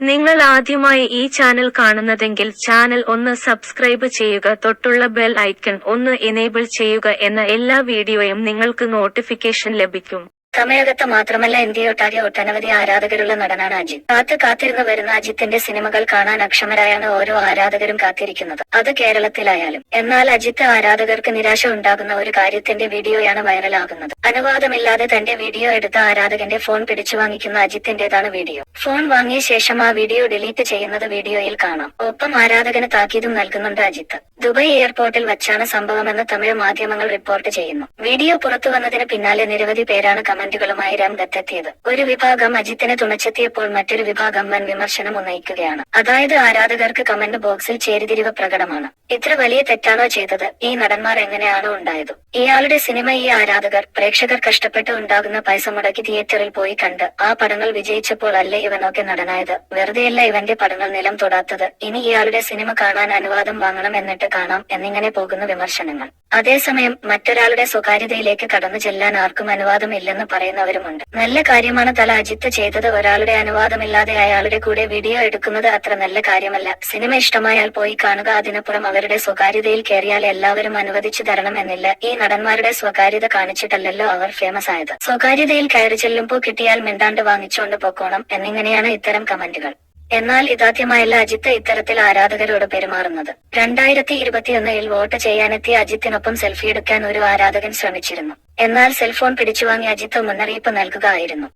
നിങ്ങൾ ആദ്യമായി ഈ ചാനൽ കാണുന്നതെങ്കിൽ ചാനൽ ഒന്ന് സബ്സ്ക്രൈബ് ചെയ്യുക തൊട്ടുള്ള ബെൽ ഐക്കൺ ഒന്ന് എനേബിൾ ചെയ്യുക എന്ന എല്ലാ വീഡിയോയും നിങ്ങൾക്ക് നോട്ടിഫിക്കേഷൻ ലഭിക്കും. തമിഴകത്ത് മാത്രമല്ല ഇന്ത്യയൊട്ടാകെ ഒട്ടനവധി ആരാധകരുള്ള നടനാണ് അജിത്. കാത്ത് കാത്തിരുന്ന് വരുന്ന അജിത്തിന്റെ സിനിമകൾ കാണാൻ അക്ഷമരായാണ് ഓരോ ആരാധകരും കാത്തിരിക്കുന്നത്. അത് കേരളത്തിലായാലും. എന്നാൽ അജിത്ത് ആരാധകർക്ക് നിരാശ ഉണ്ടാകുന്ന ഒരു കാര്യത്തിന്റെ വീഡിയോയാണ് വൈറലാകുന്നത്. അനുവാദമില്ലാതെ തന്റെ വീഡിയോ എടുത്ത ആരാധകന്റെ ഫോൺ പിടിച്ചു വാങ്ങിക്കുന്ന അജിത്തിന്റേതാണ് വീഡിയോ. ഫോൺ വാങ്ങിയ ശേഷം ആ വീഡിയോ ഡിലീറ്റ് ചെയ്യുന്നത് വീഡിയോയിൽ കാണാം. ഒപ്പം ആരാധകന് താക്കീതും നൽകുന്നുണ്ട് അജിത്ത്. ദുബായ് എയർപോർട്ടിൽ വച്ചാണ് സംഭവമെന്ന് തമിഴ് മാധ്യമങ്ങൾ റിപ്പോർട്ട് ചെയ്യുന്നു. വീഡിയോ പുറത്തു വന്നതിന് പിന്നാലെ നിരവധി പേരാണ് കമന്റുകളുമായി രംഗത്തെത്തിയത് ഒരു വിഭാഗം അജിത്തിനെ തുണച്ചെത്തിയപ്പോൾ മറ്റൊരു വിഭാഗം വൻ വിമർശനം ഉന്നയിക്കുകയാണ്. അതായത് ആരാധകർക്ക് കമന്റ് ബോക്സിൽ ചേരിതിരിവ് പ്രകടമാണ്. ഇത്ര വലിയ തെറ്റാണോ ചെയ്തത്? ഈ നടന്മാർ എങ്ങനെയാണോ ഉണ്ടായത്? ഇയാളുടെ സിനിമ ഈ ആരാധകർ പ്രേക്ഷകർ കഷ്ടപ്പെട്ട് ഉണ്ടാകുന്ന പൈസ മുടക്കി തിയേറ്ററിൽ പോയി കണ്ട് ആ പടങ്ങൾ വിജയിച്ചപ്പോൾ അല്ലേ ഇവനൊക്കെ നടനായത്? വെറുതെയല്ല ഇവന്റെ പടങ്ങൾ നിലം തൊടാത്തത്. ഇനി ഇയാളുടെ സിനിമ കാണാൻ അനുവാദം വാങ്ങണം എന്നിട്ട് കാണാം എന്നിങ്ങനെ പോകുന്ന വിമർശനങ്ങൾ. അതേസമയം മറ്റൊരാളുടെ സ്വകാര്യതയിലേക്ക് കടന്നു ചെല്ലാൻ ആർക്കും അനുവാദമില്ലെന്ന് പറയുന്നവരുമുണ്ട്. നല്ല കാര്യമാണ് തല അജിത്ത് ചെയ്തത്. ഒരാളുടെ അനുവാദമില്ലാതെ അയാളുടെ കൂടെ വീഡിയോ എടുക്കുന്നത് അത്ര നല്ല കാര്യമല്ല. സിനിമ ഇഷ്ടമായാൽ പോയി കാണുക. അതിനപ്പുറം അവരുടെ സ്വകാര്യതയിൽ കയറിയാൽ എല്ലാവരും അനുവദിച്ചു തരണം എന്നില്ല ഈ നടന്മാരുടെ സ്വകാര്യത കാണിച്ചിട്ടല്ലല്ലോ അവർ ഫേമസ് ആയത്. സ്വകാര്യതയിൽ കയറി ചെല്ലുമ്പോൾ കിട്ടിയാൽ മിണ്ടാണ്ട് വാങ്ങിച്ചുകൊണ്ട് പൊക്കോണം എന്നിങ്ങനെയാണ് ഇത്തരം കമന്റുകൾ. എന്നാൽ ഇതാദ്യമായല്ല അജിത്ത് ഇത്തരത്തിൽ ആരാധകരോട് പെരുമാറുന്നത്. രണ്ടായിരത്തി ഇരുപത്തിയൊന്നിൽ വോട്ട് ചെയ്യാനെത്തിയ അജിത്തിനൊപ്പം സെൽഫി എടുക്കാൻ ഒരു ആരാധകൻ ശ്രമിച്ചിരുന്നു. എന്നാൽ സെൽഫോൺ പിടിച്ചുവാങ്ങി അജിത്ത് മുന്നറിയിപ്പ് നൽകുകയായിരുന്നു.